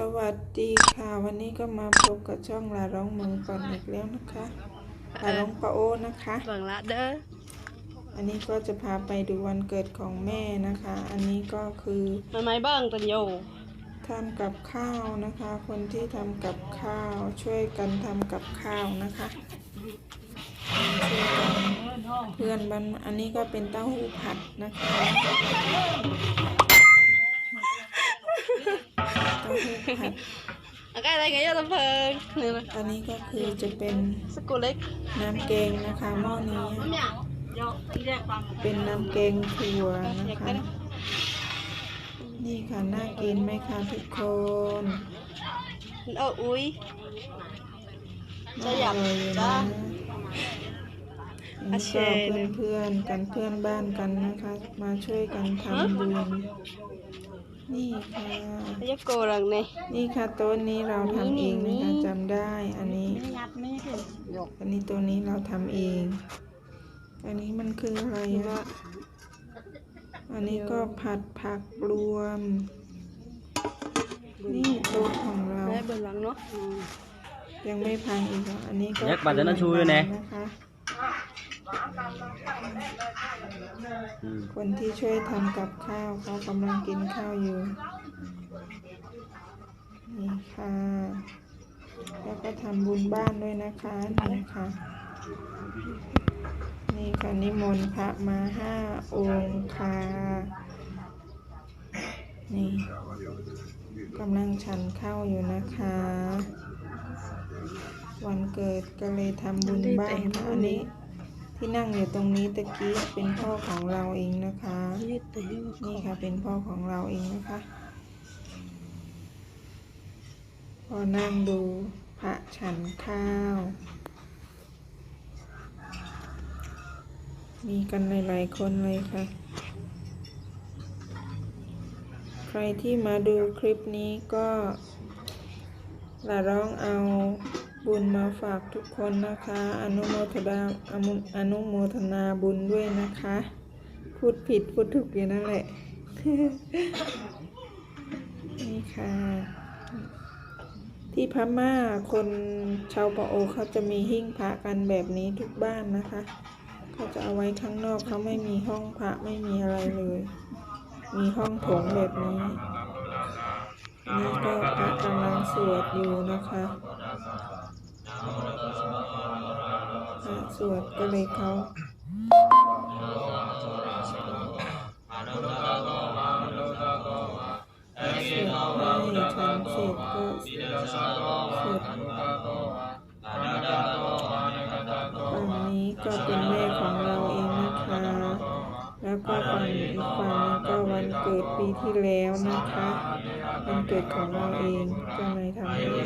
สวัสดีค่ะวันนี้ก็มาพบกับช่องลาร้องเมืองก่อนอีกแล้วนะคะลาร้องปะโอนะคะเบิ่งละเด้ออันนี้ก็จะพาไปดูวันเกิดของแม่นะคะ อันนี้ก็คือมันไม่เบิ่งตันโยทำกับข้าวนะคะ คนที่ทำกับข้าวช่วยกันทำกับข้าวนะคะช่วยกันเพื่อนบ้านอันนี้ก็เป็นเต้าหู้ผัดนะคะเต้าหู้ผัด อาการอะไรเงี้ยจะเพิ่งนี่นะอันนี้ก็คือจะเป็นสกุลเล็กน้ำแกงนะคะหม้อนี้โยเรียกฟังเป็นน้ำแกงถั่วนะอยากคะได้นี่ค่ะน่ากินไหมคะทุกคนเอออุ้ยจะอยากน่ร่อยู่จ้านะอานี่เชก็นเพื่อนๆกันเพื่อนบ้านกันนะคะ มาช่วยกันทำบุญ นี่ค่ะเรียกโกรังเนี่ยนี่ค่ะโต๊ะนี้เราทำเองนะคะนี่จำได้ อันนี้ ไม่ยัดไม่ถึงยกอันนี้ตัวนี้เราทำเอง อันนี้มันคืออะไรอะอันนี้ก็ผัดผักรวม นี่โต๊ะของเรา ได้เบิ่งหลังเนาะยังไม่พังอีกเหรออันนี้ก็ยักษ์บัตรนั้นชูอยู่ไหน นะคะอืม คนที่ช่วยทำกับข้าวเขากำลังกินข้าวอยู่ นี่ค่ะ แล้วก็ทำบุญบ้านด้วยนะคะนี่ค่ะ นี่ค่ะนิมนต์พระมาห้าองค์ค่ะนี่กำลังฉันข้าวอยู่นะคะ วันเกิดก็เลยทำบุญบ้านค่ะอันนี้ ที่นั่งอยู่ตรงนี้ตะกี้เป็นพ่อของเราเองนะคะ นี่ค่ะเป็นพ่อของเราเองนะคะ พอนั่งดูพระฉันข้าว มีกันหลายๆคนเลยค่ะ ใครที่มาดูคลิปนี้ก็ละร้องเอา บุญมาฝากทุกคนนะคะ อนุโมทนาอนุโมทนาบุญด้วยนะคะ พูดผิดพูดถูกอยู่นั่นแหละ นี่ค่ะ ที่พม่าคนชาวปะโอเขาจะมีหิ้งพระกันแบบนี้ทุกบ้านนะคะเขาจะเอาไว้ข้างนอกเขาไม่มีห้องพระไม่มีอะไรเลย มีห้องโถงแบบนี้นี่ก็พระกำลังสวดอยู่นะคะ พระสวดก็เลยเขาสวดให้ฉันเสร็จก็สวดฝั่งนี้ก็เป็นแม่ของเราเองนะคะ แล้วก็ฝั่งอีกฝั่งหนึงก็วันเกิดปีที่แล้วนะคะ วันเกิดของเราเองก็เลยทำให้มา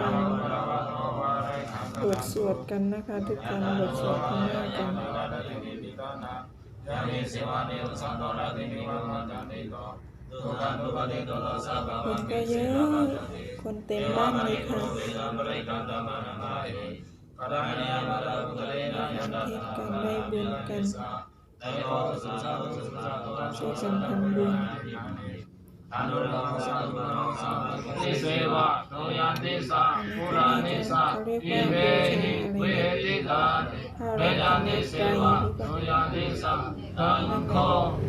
ฟังบทสวดกันนะคะทุกคนบทสวดพม่ากันคนก็เยอะ คนเต็มบ้านเลยค่ะ กันได้บุญกันช่วยกันทำบุญติเสวะโนยันติสาปุรานิสาอิเวหิเวทิตานิเวยันติเสวะโนยันติสาตังโค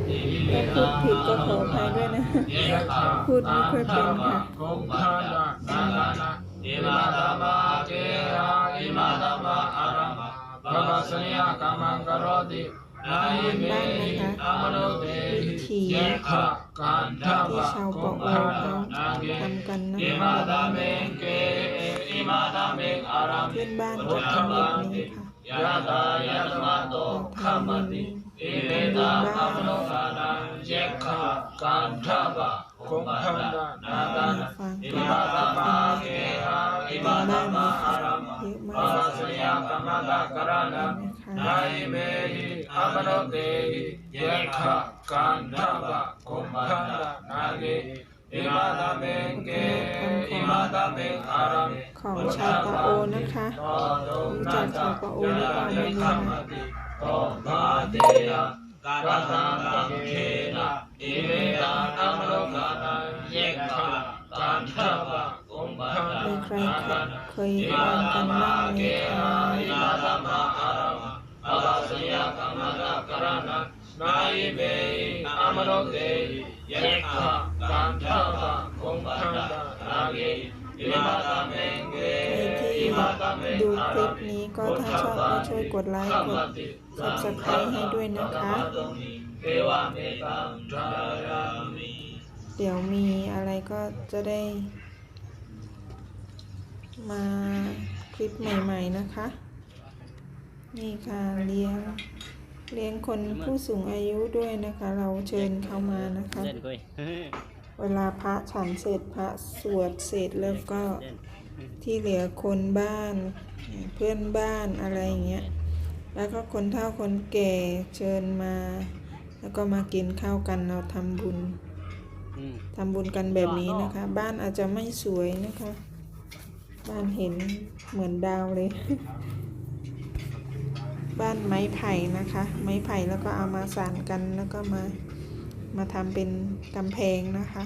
อิเวถ้าพูตาดผิดก็ขออภัยด้วยนะเยคะพูดไม่ค่อยเป็นค่ะกุมภานานานะอิมาตมาเกหา ตมาอารัมภะภะสัญญากัมมังกโรตินาอิเมหิอามโนเตหิเยคะกันทะที่วะชาวกุปะมโอภาเขานะนาเกทำกันนะอิคะมาตาเมงเกอิมาตาเมงอารัมเพื่อนบ้านจะทำแบบนี้ค่ะยะตายะตมาโตขามติอิเมตาอัมโนกานังเยคะกันทะวะกุมภานะนาตานะอิมาตามาเกหะอิมาตามาอารัมเยอะมาภะกคะสัญญากัมมังกรณะนาอิเมหิอัมโนเตหิเยคะกันทะวะกุมภานะนาเกอิมาตาเมงเกอิมาตาเมงอารัมของชาวปะโอนะคะรู้จักชาวปะโอหรือเปล่าไม่รู้นะโตมาเตยะกัตตังเขนะอิเมตังอัมโลกานังเยกขะกันทวะ เป็นใครเคยอ่านกันบ้างไหมคะดูคลิปนี้ก็ถ้าชอบก็ช่วยกดไลค์กด subscribe ให้ด้วยนะคะ เดี๋ยวมีอะไรก็จะได้ มาคลิปใหม่ ๆนะคะ นี่ค่ะเลี้ยงเลี้ยงคนผู้สูงอายุด้วยนะคะ เราเชิญเข้ามานะคะเล่นกุยเวลาพระฉันเสร็จพระสวดเสร็จแล้วก็ที่เหลือคนบ้านเพื่อนบ้านอะไรอย่างเงี้ยแล้วก็คนเฒ่าคนแก่เชิญมา แล้วก็มากินข้าวกันเราทำบุญอืมทำบุญกันแบบนี้นะคะ บ้านอาจจะไม่สวยนะคะ บ้านเห็นเหมือนดาวเลย บ้านไม้ไผ่นะคะ ไม้ไผ่แล้วก็เอามาสานกันแล้วก็มามาทำเป็นกำแพงนะคะ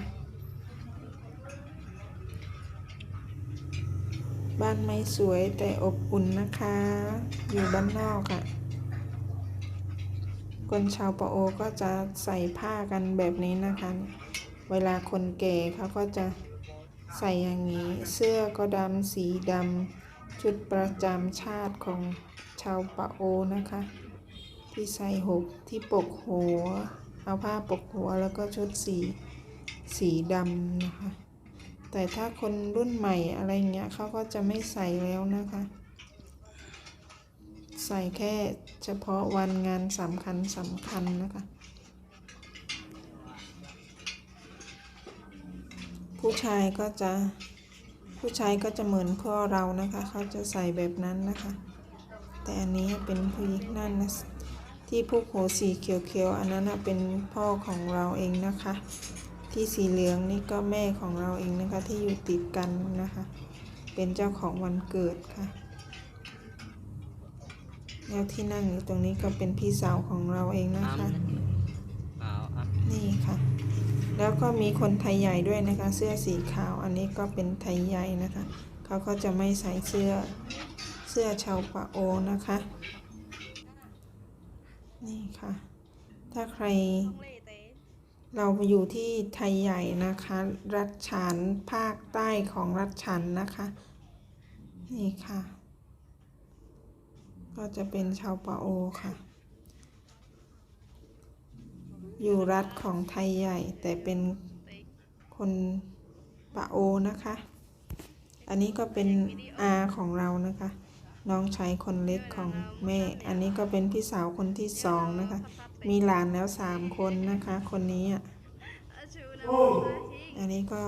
บ้านไม่สวยแต่อบอุ่นนะคะ อยู่บ้านนอกอะ่ะคนชาวปะโอก็จะใส่ผ้ากันแบบนี้นะคะ เวลาคนแก่เขาก็จะ ใส่อย่างนี้เสื้อก็ดำสีดำชุดประจำชาติของชาวปะโอนะคะ ที่ใส่หกที่ปกหัว เอาผ้าปกหัวแล้วก็ชุดสีสีดำนะคะ แต่ถ้าคนรุ่นใหม่อะไรเงี้ยเขาก็จะไม่ใส่แล้วนะคะ ใส่แค่เฉพาะวันงานสำคัญสำคัญนะคะ ผู้ชายก็จะผู้ชายก็จะเหมือนพ่อเรานะคะ เขาจะใส่แบบนั้นนะคะ แต่อันนี้เป็นผู้หญิงนั่นนะที่ผูกโหสีเขียวๆอันนั้นนะเป็นพ่อของเราเองนะคะ ที่สีเหลืองนี่ก็แม่ของเราเองนะคะที่อยู่ติดกันนะคะ เป็นเจ้าของวันเกิดค่ะแล้วที่นั่งอยู่ตรงนี้ก็เป็นพี่สาวของเราเองนะคะเอาอะนี่ค่ะ แล้วก็มีคนไทยใหญ่ด้วยนะคะ เสื้อสีขาว อันนี้ก็เป็นไทยใหญ่นะคะ เขาก็จะไม่ใส่เสื้อเสื้อชาวปะโอนะคะ นี่ค่ะ ถ้าใคร เราอยู่ที่ไทยใหญ่นะคะ รัฐฉานภาคใต้ของรัฐฉานนะคะ นี่ค่ะ ก็จะเป็นชาวปะโอค่ะ อยู่รัฐของไทยใหญ่ แต่เป็นคนปะโอนะคะ อันนี้ก็เป็นอาของเรานะคะ น้องชายคนเล็กของแม่ อันนี้ก็เป็นพี่สาวคนที่สองนะคะ มีหลานแล้วสามคนนะคะ คนนี้อะอันนี้ก็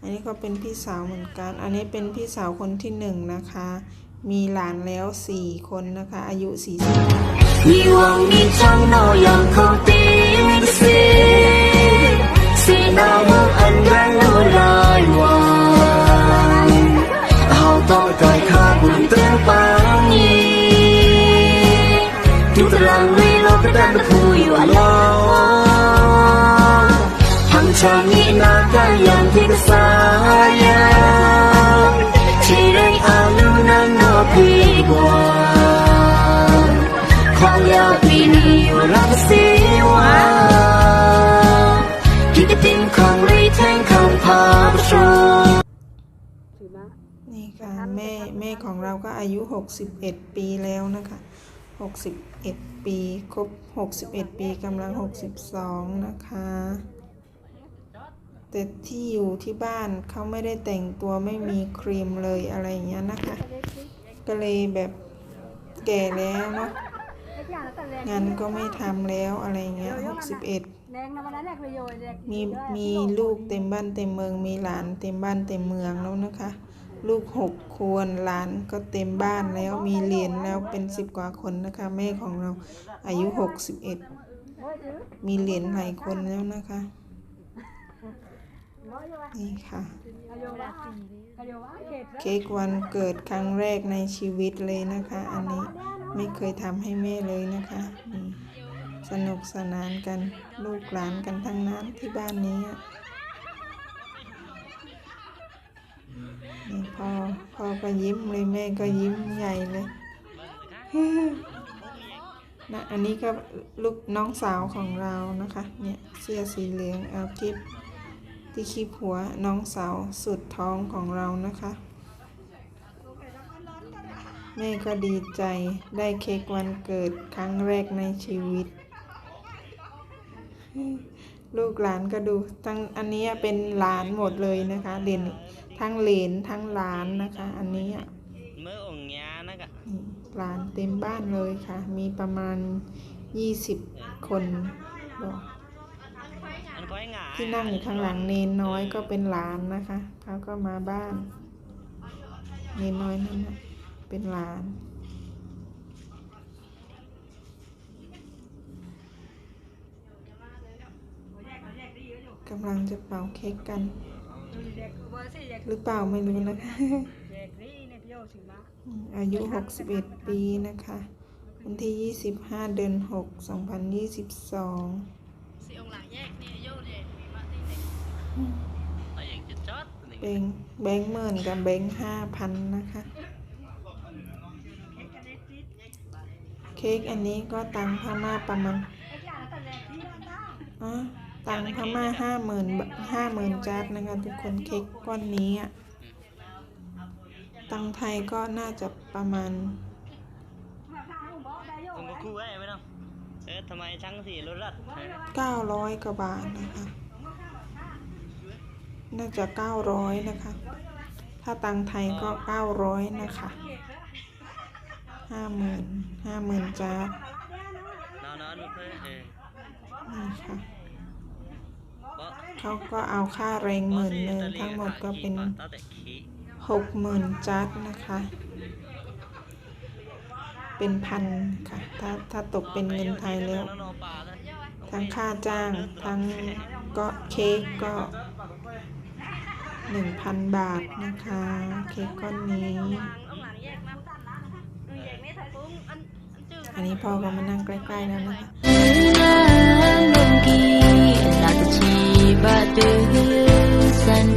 อันนี้ก็เป็นพี่สาวเหมือนกัน อันนี้เป็นพี่สาวคนที่หนึ่งนะคะ มีหลานแล้วสี่คนนะคะ อายุสี่สิบารางลีโลกได้มาพูอยู่อลองทำชานี้ากันอย่างที่ก ของเราก็อายุ 61 ปีแล้วนะคะ 61 ปีครบ 61 ปีกำลัง 62 นะคะแต่ที่อยู่ที่บ้านเขาไม่ได้แต่งตัวไม่มีครีมเลยอะไรอย่างเงี้ยนะคะ ก็เลยแบบแก่แล้วเนาะงานก็ไม่ทำแล้วอะไรเงี้ย61แดงนะวันนั้นแรกเลยโยนแดงมีมีลูกเต็มบ้านเต็มเมืองมีหลานเต็มบ้านเต็มเมืองแล้วนะคะ ลูกหกคนหลานก็เต็มบ้านแล้วมีเหรียญแล้วเป็นสิบกว่าคนนะคะ แม่ของเราอายุหกสิบเอ็ดมีเหรียญหลายคนแล้วนะคะนี่ค่ะ เค้กวันเกิดครั้งแรกในชีวิตเลยนะคะ อันนี้ไม่เคยทำให้แม่เลยนะคะสนุกสนานกันลูกหลานกันทั้งนั้นที่บ้านนี้อะนี่ พ่อพ่อก็ยิ้มเลยแม่ก็ยิ้มใหญ่เลยนะอันนี้ก็ลูกน้องสาวของเรานะคะ เนี่ยเสื้อสีเหลืองเอากิฟที่คีบหัวน้องสาวสุดท้องของเรานะคะ แม่ก็ดีใจได้เค้กวันเกิดครั้งแรกในชีวิต ลูกหลานก็ดูทั้งอันนี้เป็นหลานหมดเลยนะคะเด่น ทั้งเหลนทั้งหลานนะคะ อันนี้อะ mới ổn nhà nó cả นี่หลานเต็มบ้านเลยค่ะ มีประมาณ20คนบอก anh có ngả ที่นั่งอยู่ข้างหลังเนนน้อยก็เป็นหลานนะคะเขาก็มาบ้าน เนนน้อยนั่นนะเป็นหลานกำลังจะเป่าเค้กกัน เด็กเบอร์สี่เด็กหรือเปล่าไม่รู้นะคะเด็กนี่ในพี่โยถือมาอายุ 61 ปีนะคะ วันที่ 25 เดือน 6 2022 tại vì chết chót แบงค์แบงค์หมื่นกับแบงค์ห้าพันนะคะ เค้กอันนี้ก็ตังค์พม่าประมาณอ๋อ ตังค์พม่าห้าหมื่นห้าหมื่นจาร์ดนะคะทุกคนเค้กก้อนนี้อะตังค์ไทยก็น่าจะประมาณ không có khu ấy phải không thế thằng mày trắng thì nó rật 900กว่าบาทนะคะ น่าจะ900นะคะ ถ้าตังค์ไทยก็900นะคะห้าหมื่นห้าหมื่นจาร์ด nó nó nó thế ừ นี่ค่ะ bó เขาก็เอาค่าแรงหมื่นหนึ่งทั้งหมดก็เป็นหกหมื่นจัดนะคะ เป็นพันค่ะ ถ้าถ้าตกเป็นเงินไทยแล้ว ทั้งค่าจ้าง ทั้งก็เค้กก็หนึ่งพันบาทนะคะ เค้กก้อนนี้ อันนี้พ่อก็มานั่งใกล้ๆแล้วนะคะ là tình chi ba tư san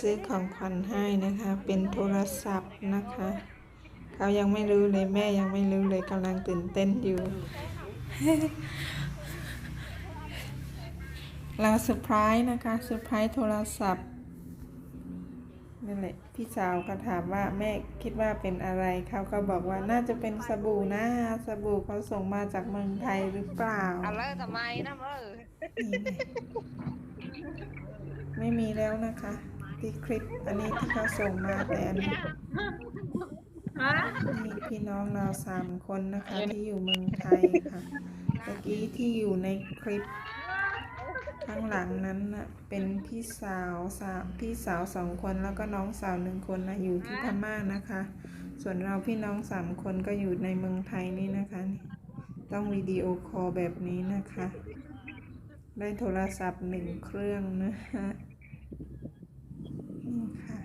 ซื้อของขวัญให้นะคะ เป็นโทรศัพท์นะคะ เขายังไม่รู้เลยแม่ยังไม่รู้เลยกำลังตื่นเต้นอยู่ เราเซอร์ไพรส์นะคะเซอร์ไพรส์โทรศัพท์นั่นแหละพี่สาวก็ถามว่าแม่คิดว่าเป็นอะไรเขาก็บอกว่าน่าจะเป็นสบู่นะสบู่เขาส่งมาจากเมืองไทยหรือเปล่าอะไรทำไมนะเออนี่ไงไม่มีแล้วนะคะ ที่คลิปอันนี้ที่เขาส่งมาแต่อันนี้นี่พี่น้องเราสามคนนะคะ ที่อยู่เมืองไทยค่ะเมื่อกี้ที่อยู่ในคลิปข้างหลังนั้นน่ะเป็นพี่สาวสามพี่สาวสองคนแล้วก็น้องสาวหนึ่งคนนะอยู่ที่พม่านะคะ ส่วนเราพี่น้องสามคนก็อยู่ในเมืองไทยนี่นะคะนี่ต้องวิดีโอคอลแบบนี้นะคะ ได้โทรศัพท์หนึ่งเครื่องนะคะนี่ค่ะ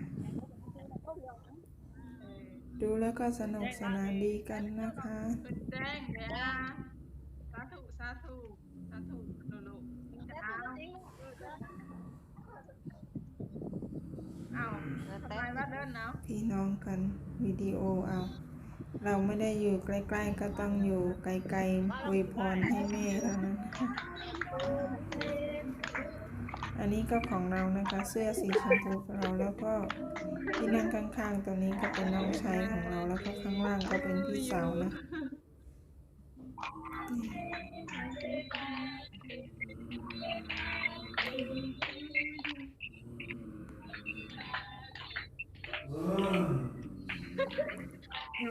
ดูแล้วก็สนุกสนานดีกันนะคะแจ้งเดี๋ยวนะสาธุสาธุสาธุลูกๆเอาทำไมว่าเดินเนาะพี่น้องกันวิดีโอเอา เราไม่ได้อยู่ใกล้ๆก็ต้องอยู่ไกลๆอวยพรให้แม่เท่านั้นค่ะ อันนี้ก็ของเรานะคะ เสื้อสีชมพูของเราแล้วก็ที่นั่งข้างๆตัวนี้ก็เป็นน้องชายของเราแล้วก็ข้างล่างก็เป็นพี่สาวนะม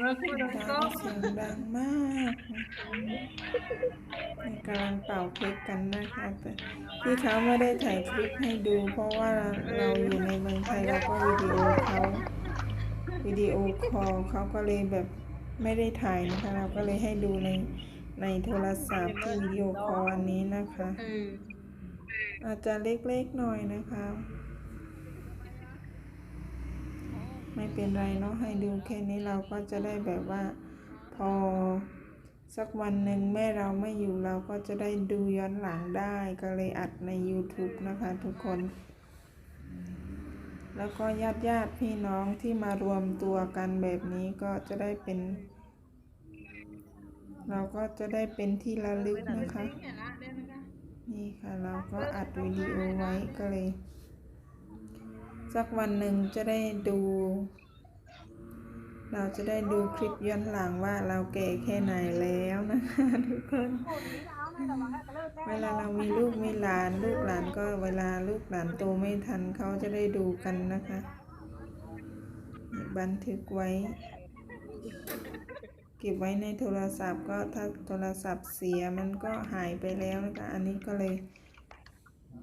าพูดดังก็เสียงดังมากนะกำลังเป่าเค้กกันนะคะแต่ที่เขาไม่ได้ถ่ายคลิปให้ดู เพราะว่าเราอยู่ในเมืองไทยเราก็วิดีโอเขาวิดีโอคอลเขาก็เลยแบบไม่ได้ถ่ายนะคะ เราก็เลยให้ดูในในโทรศัพท์ที่วิดีโอคอลอันนี้นะคะเอออาจจะเล็กๆหน่อยนะคะ ไม่เป็นไรเนาะให้ดูแค่นี้เราก็จะได้แบบว่า พอสักวันหนึ่งแม่เราไม่อยู่เราก็จะได้ดูย้อนหลังได้ก็เลยอัดใน YouTube นะคะทุกคน แล้วก็ญาติญาติพี่น้องที่มารวมตัวกันแบบนี้ก็จะได้เป็น เราก็จะได้เป็นที่ระลึกนะคะ นี่ค่ะเราก็อัดวิดีโอไว้ก็เลย สักวันหนึ่งจะได้ดู เราจะได้ดูคลิปย้อนหลังว่าเราแก่แค่ไหนแล้วนะคะทุกคน เวลาเรามีลูกมีหลานลูกหลานก็เวลาลูกหลานโตไม่ทันเขาจะได้ดูกันนะคะ บันทึกไว้ เก็บไว้ในโทรศัพท์ก็ถ้าโทรศัพท์เสียมันก็หายไปแล้วนะคะ อันนี้ก็เลย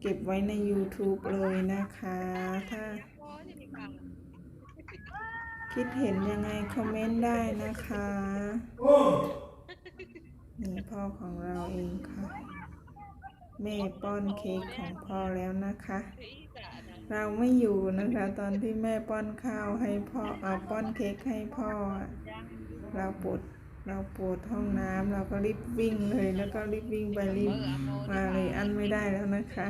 เก็บไว้ใน YouTube เลยนะคะ ถ้าคิดเห็นยังไง คอมเมนต์ได้นะคะ นี่พ่อของเราเองค่ะ แม่ป้อนเค้กของพ่อแล้วนะคะ เราไม่อยู่นะคะ ตอนที่แม่ป้อนข้าวให้พ่อเอาป้อนเค้กให้พ่อ เราปวด เราปวดห้องน้ำเราก็รีบวิ่งเลย แล้วก็รีบวิ่งไปรีบมาเลยอันไม่ได้แล้วนะคะ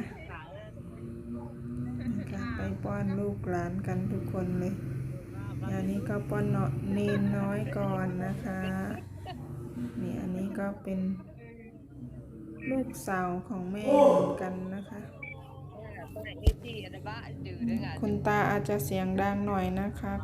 นะคะไปป้อนลูกหลานกันทุกคนเลยอันนี้ก็ป้อนเนาะเนนน้อยก่อนนะคะนี่อันนี้ก็เป็นลูกสาวของแม่เหมือนกันนะคะ คุณตาอาจจะเสียงดังหน่อยนะคะ